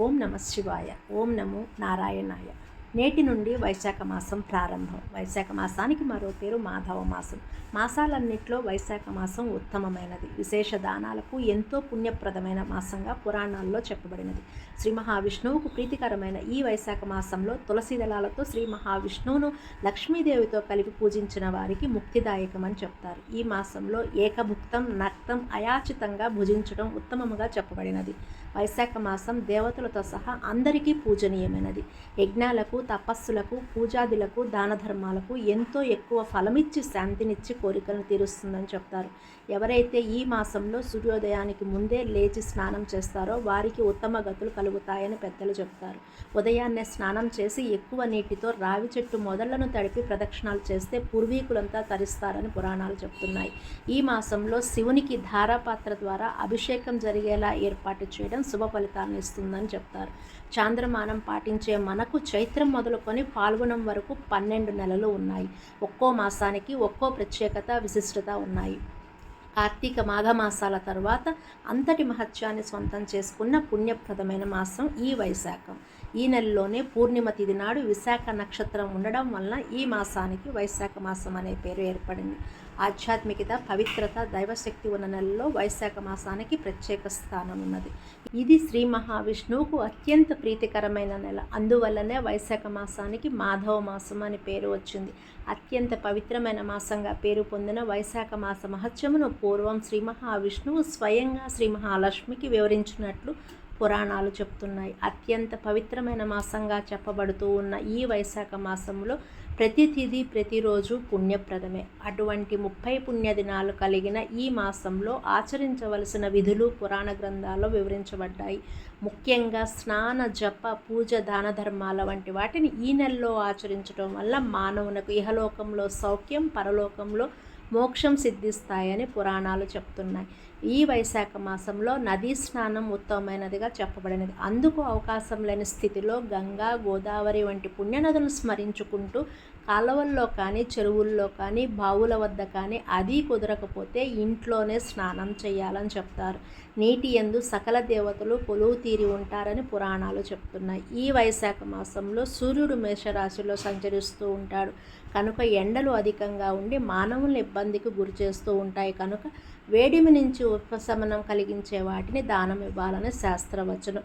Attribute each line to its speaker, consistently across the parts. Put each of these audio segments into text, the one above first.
Speaker 1: ఓం నమ శివాయ. ఓం నమో నారాయణాయ. నేటి నుండి వైశాఖ మాసం ప్రారంభం. వైశాఖ మాసానికి మరో పేరు మాధవ మాసం. మాసాలన్నింటిలో వైశాఖ మాసం ఉత్తమమైనది. విశేష దానాలకు ఎంతో పుణ్యప్రదమైన మాసంగా పురాణాల్లో చెప్పబడినది. శ్రీ మహావిష్ణువుకు ప్రీతికరమైన ఈ వైశాఖ మాసంలో తులసి దళాలతో శ్రీ మహావిష్ణువును లక్ష్మీదేవితో కలిపి పూజించిన వారికి ముక్తిదాయకమని చెప్తారు. ఈ మాసంలో ఏకభుక్తం నక్తం అయాచితంగా భుజించడం ఉత్తమముగా చెప్పబడినది. వైశాఖ మాసం దేవతలతో సహా అందరికీ పూజనీయమైనది. యజ్ఞాలకు తపస్సులకు పూజాదులకు దాన ధర్మాలకు ఎంతో ఎక్కువ ఫలమిచ్చి శాంతినిచ్చి కోరికలను తీరుస్తుందని చెప్తారు. ఎవరైతే ఈ మాసంలో సూర్యోదయానికి ముందే లేచి స్నానం చేస్తారో వారికి ఉత్తమ గతులు కలుగుతాయని పెద్దలు చెప్తారు. ఉదయాన్నే స్నానం చేసి ఎక్కువ నీటితో రావి చెట్టు మొదళ్ళను తడిపి ప్రదక్షిణాలు చేస్తే పూర్వీకులంతా తరిస్తారని పురాణాలు చెప్తున్నాయి. ఈ మాసంలో శివునికి ధారాపాత్ర ద్వారా అభిషేకం జరిగేలా ఏర్పాటు చేయడం శుభ ఫలితాలను ఇస్తుందని చెప్తారు. చాంద్రమానం పాటించే మనకు చైత్రం మొదలుకొని పాల్గొనం వరకు పన్నెండు నెలలు ఉన్నాయి. ఒక్కో మాసానికి ఒక్కో ప్రత్యేకత విశిష్టత ఉన్నాయి. కార్తీక మాఘమాసాల తర్వాత అంతటి మహత్యాన్ని సొంతం చేసుకున్న పుణ్యప్రదమైన మాసం ఈ వైశాఖం. ఈ నెలలోనే పూర్ణిమ తిథి నాడు విశాఖ నక్షత్రం ఉండడం వలన ఈ మాసానికి వైశాఖ మాసం అనే పేరు ఏర్పడింది. ఆధ్యాత్మికత పవిత్రత దైవశక్తి ఉన్న నెలలో వైశాఖ మాసానికి ప్రత్యేక స్థానం ఉన్నది. ఇది శ్రీ మహావిష్ణువుకు అత్యంత ప్రీతికరమైన నెల. అందువల్లనే వైశాఖ మాసానికి మాధవ మాసం అని పేరు వచ్చింది. అత్యంత పవిత్రమైన మాసంగా పేరు పొందిన వైశాఖ మాస మహత్యమును పూర్వం శ్రీ మహావిష్ణువు స్వయంగా శ్రీ మహాలక్ష్మికి వివరించినట్లు పురాణాలు చెప్తున్నాయి. అత్యంత పవిత్రమైన మాసంగా చెప్పబడుతూ ఉన్న ఈ వైశాఖ మాసంలో ప్రతి తిథి ప్రతిరోజు పుణ్యప్రదమే. అటువంటి ముప్పై పుణ్య దినాలు కలిగిన ఈ మాసంలో ఆచరించవలసిన విధులు పురాణ గ్రంథాల్లో వివరించబడ్డాయి. ముఖ్యంగా స్నాన జప పూజ దాన ధర్మాల వంటి వాటిని ఈ నెలలో ఆచరించడం వల్ల మానవునకు ఇహలోకంలో సౌఖ్యం పరలోకంలో మోక్షం సిద్ధిస్తాయని పురాణాలు చెప్తున్నాయి. ఈ వైశాఖ మాసంలో నదీ స్నానం ఉత్తమమైనదిగా చెప్పబడినది. అందుకు అవకాశం లేని స్థితిలో గంగా గోదావరి వంటి పుణ్యనదులను స్మరించుకుంటూ కాలువల్లో కానీ చెరువుల్లో కానీ బావుల వద్ద కానీ అది కుదరకపోతే ఇంట్లోనే స్నానం చేయాలని చెప్తారు. నీటి ఎందు సకల దేవతలు కొలువు తీరి ఉంటారని పురాణాలు చెప్తున్నాయి. ఈ వైశాఖ మాసంలో సూర్యుడు మేషరాశిలో సంచరిస్తూ ఉంటాడు. కనుక ఎండలు అధికంగా ఉండి మానవుల ఇబ్బందికి గురి చేస్తూ ఉంటాయి. కనుక వేడిమి నుంచి ఉపశమనం కలిగించే వాటిని దానం ఇవ్వాలని శాస్త్రవచనం.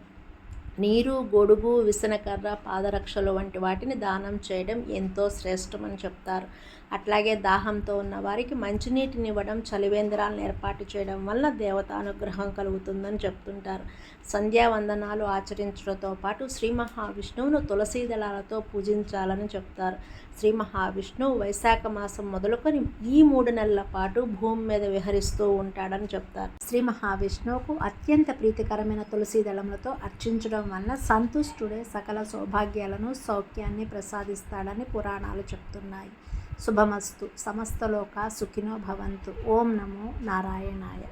Speaker 1: నీరు గొడుగు విసనకర్ర పాదరక్షలు వంటి వాటిని దానం చేయడం ఎంతో శ్రేష్టమని చెప్తారు. అట్లాగే దాహంతో ఉన్న వారికి మంచినీటిని ఇవ్వడం చలివేంద్రాలను ఏర్పాటు చేయడం వల్ల దేవతానుగ్రహం కలుగుతుందని చెప్తుంటారు. సంధ్యావందనాలు ఆచరించడంతో పాటు శ్రీ మహావిష్ణువును తులసీ దళాలతో పూజించాలని చెప్తారు. శ్రీ మహావిష్ణువు వైశాఖ మాసం మొదలుకొని ఈ మూడు నెలల పాటు భూమి మీద విహరిస్తూ ఉంటాడని చెప్తారు. శ్రీ మహావిష్ణువుకు అత్యంత ప్రీతికరమైన తులసీ దళములతో అర్చించడం వల్ల సంతుష్టుడే సకల సౌభాగ్యాలను సౌఖ్యాన్ని ప్రసాదిస్తాడని పురాణాలు చెప్తున్నాయి. శుభమస్తు. సమస్తలోక సుఖినో భవంతు. ఓం నమో నారాయణాయ.